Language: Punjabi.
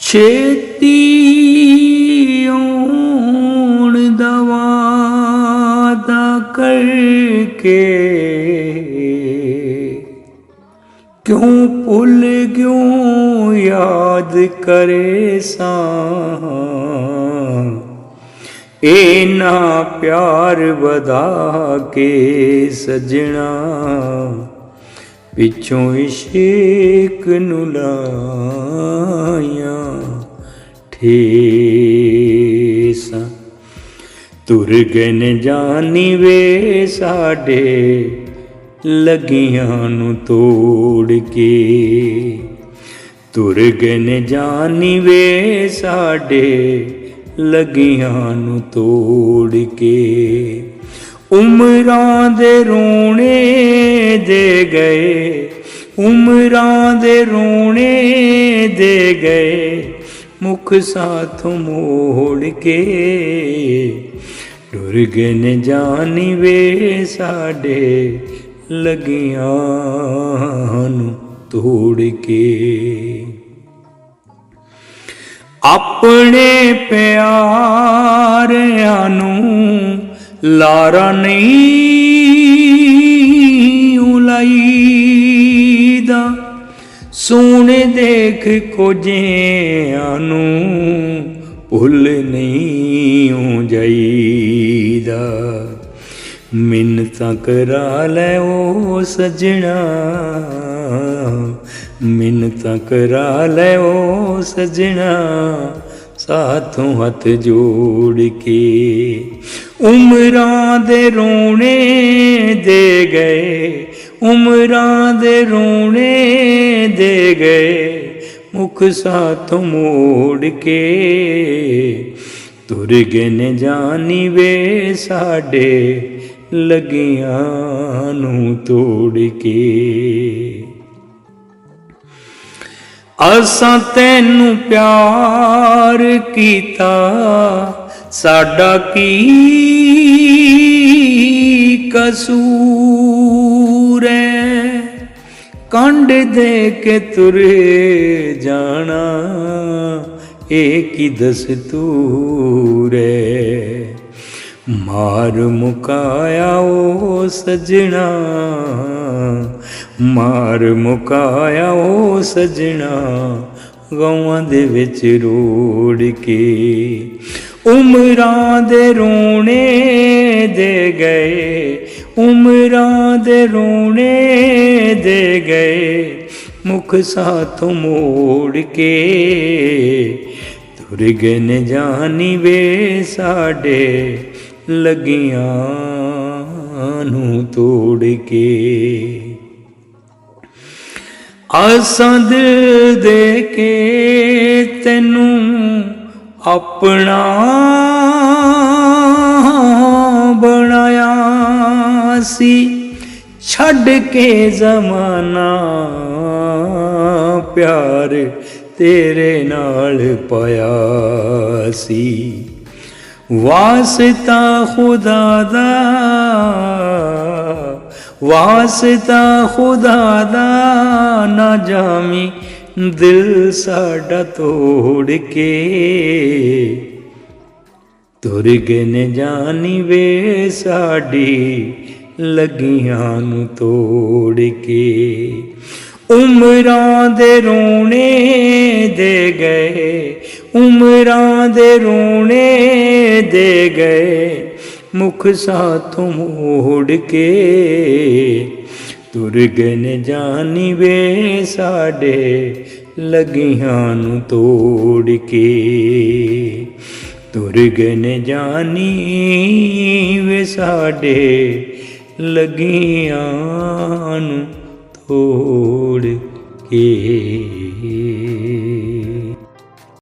ਛੇਤੀ ਆਉਣ ਦਾ ਵਾਦਾ ਕਰਕੇ। ਕਿਉਂ ਭੁੱਲ ਕਿਉਂ ਯਾਦ ਕਰੇ ਸਾਂ। ਏ ਨਾ ਪਿਆਰ ਵਧਾ ਕੇ ਸਜਣਾ। ਪਿੱਛੋਂ ਇਸ਼ਕ ਨੂੰ ਲਾਇਆ। ਠੇਸਾਂ ਤੁਰ ਗਏ ਨੇ ਜਾਨੀ ਵੇ ਸਾਡੇ, ਲਗੀਆਂ ਨੂੰ ਤੋੜ ਕੇ। ਤੁਰ ਗਏ ਨੇ ਜਾਨੀ ਵੇ ਸਾਡੇ, ਲਗੀਆਂ ਨੂੰ ਤੋੜ ਕੇ। ਉਮਰਾਂ ਦੇ ਰੋਣੇ ਦੇ ਗਏ, ਉਮਰਾਂ ਦੇ ਰੋਣੇ ਦੇ ਗਏ, ਮੁਖ ਸਾਥ ਮੋੜ ਕੇ। ਡੁਰ ਗਏ ਨੇ ਜਾਨੀ ਵੇ ਸਾਡੇ ਲਗੀਆਂ ਨੂੰ ਤੋੜ ਕੇ। ਆਪਣੇ ਪਿਆਰਿਆਂ ਨੂੰ ਲਾਰਾ ਨਹੀਂ ਉਲਾਈਦਾ ਸੋਹਣੇ ਦੇਖ ਕੋਜਿਆਂ ਨੂੰ ਭੁੱਲ ਨਹੀਂ ਹੋ ਜਾਈਦਾ। ਮਿੰਨਤਾਂ ਕਰਾ ਲੈ ਉਹ ਸਜਣਾ ਮਿੰਨਤਾਂ ਕਰਾ ਲੈ ਉਹ ਸਜਣਾ, ਸਾਥੋਂ ਹੱਥ ਜੋੜ ਕੇ ਉਮਰਾਂ ਦੇ ਰੋਣੇ ਦੇ ਗਏ। ਉਮਰਾਂ ਦੇ ਰੋਣੇ ਦੇ ਗਏ, ਮੁਖ ਸਾਥ ਮੋੜ ਕੇ। ਤੁਰ ਗਏ ਨੇ ਜਾਨੀ ਵੇ ਸਾਡੇ ਲੱਗੀਆਂ ਨੂੰ ਤੋੜ ਕੇ। ਅਸਾਂ ਤੈਨੂੰ ਪਿਆਰ ਕੀਤਾ, ਸਾਡਾ ਕੀ ਕਸੂਰ? ਕੰਡ ਦੇ ਕੇ ਤੁਰੇ ਜਾਣਾ, ਇਹ ਕੀ ਦਸਤੂਰ ਹੈ ਮਾਰ ਮੁਕਾਇਆ ਉਹ ਸਜਣਾ, ਮਾਰ ਮੁਕਾਇਆ ਉਹ ਸਜਣਾ ਗਾਵਾਂ ਦੇ ਵਿੱਚ ਰੋੜ ਕੇ। ਉਮਰਾਂ ਦੇ ਰੋਣੇ ਦੇ ਗਏ ਉਮਰਾਂ ਦੇ ਰੋਣੇ ਦੇ ਗਏ, ਮੁਖ ਸਾਥੋਂ ਮੋੜ ਕੇ। ਤੁਰ ਗਏ ਨੇ ਜਾਨੀ ਵੇ ਸਾਡੇ ਲੱਗੀਆਂ ਨੂੰ ਤੋੜ ਕੇ। ਅਸਾਂ ਦਿਲ ਦੇ ਕੇ ਤੈਨੂੰ ਆਪਣਾ ਸੀ, ਛੱਡ ਕੇ ਜ਼ਮਾਨਾ। ਪਿਆਰ ਤੇਰੇ ਨਾਲ ਪਾਇਆ ਸੀ। ਵਾਸਤਾ ਖੁਦਾ ਦਾ, ਵਾਸਤਾ ਖੁਦਾ ਦਾ। ਨਾ ਜਾਮੀ ਦਿਲ ਸਾਡਾ ਤੋੜ ਕੇ। ਤੁਰ ਗਏ ਨੇ ਜਾਨੀ ਵੇ ਸਾਡੀ ਲੱਗੀਆਂ ਨੂੰ ਤੋੜ ਕੇ ਉਮਰਾਂ ਦੇ ਰੋਣੇ ਦੇ ਗਏ, ਉਮਰਾਂ ਦੇ ਰੋਣੇ ਦੇ ਗਏ, ਮੁਖ ਸਾਥੋਂ ਮੋੜ ਕੇ ਤੁਰ ਗਏ ਜਾਨੀ ਵੇ ਸਾਡੇ ਲੱਗੀਆਂ ਨੂੰ ਤੋੜ ਕੇ। ਤੁਰ ਗਏ ਜਾਨੀ ਵੇ ਸਾਡੇ ਲੱਗੀਆਂ ਨੂੰ ਤੋੜ ਕੇ।